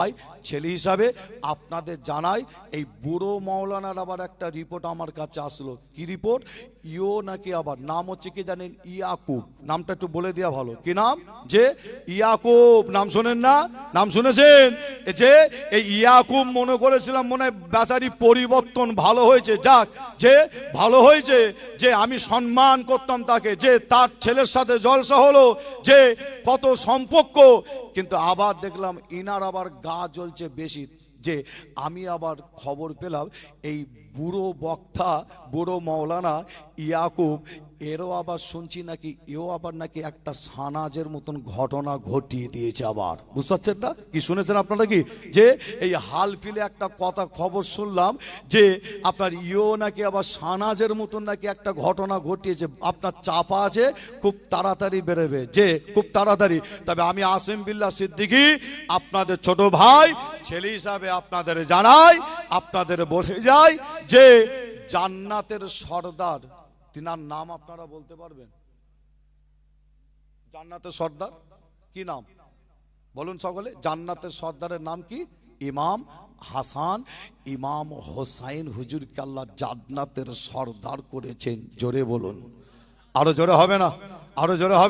ভাই ছেলে হিসাবে আপনাদের জানাই, এই বুড়ো মাওলানার আবার একটা রিপোর্ট আমার কাছে আসলো। কি রিপোর্ট ইও নাকি আবার, নাম হচ্ছে কি জানেন? ইয়াকুব। নামটা একটু বলে দেওয়া ভালো। কি নাম? যে? ইয়াকুব। নাম শোনেন না? নাম শুনেছেন? যে, এই ইয়াকুব মনে করেছিলাম মনে বেচারি পরিবর্তন ভালো হয়েছে। যাক, যে ভালো হয়েছে, যে আমি সম্মান করতাম তাকে, যে তার ছেলের সাথে জলসা হলো, যে কত সম্পর্ক। কিন্তু আবার দেখলাম ইনার আবার গা জ্বলছে বেশি। যে আমি আবার খবর পেলাম, এই বুড়ো বক্তা, বুড়ো মৌলানা ইয়াকুব এরও আবার শুনছি নাকি, এও আবার নাকি একটা সানাজের মতন ঘটনা ঘটিয়ে দিয়েছে আবার। বুঝতে পারছেন না? কি শুনেছেন আপনারা কি? যে এই হাল ফিলে একটা কথা খবর শুনলাম, যে আপনার ইও নাকি আবার সানাজের মতন নাকি একটা ঘটনা ঘটিয়েছে, আপনার চাপা আছে, খুব তাড়াতাড়ি বেরোবে। যে, খুব তাড়াতাড়ি। তবে আমি আসিম বিল্লা সিদ্দিকি, আপনাদের ছোট ভাই, ছেলে হিসাবে আপনাদের জানাই, আপনাদের বলে যাই যে জান্নাতের সর্দার তিনার নাম আপনারা বলতে পারবেন? জান্নাতের সর্দার? কি নাম? বলুন সকলে, জান্নাতের সর্দারের নাম কি? ইমাম হাসান। ইমাম হোসাইন হুজুর কাল্লা জান্নাতের সর্দার করেছেন। জোরে বলুন। আরও জোরে হবে না? আরও জোরে হবে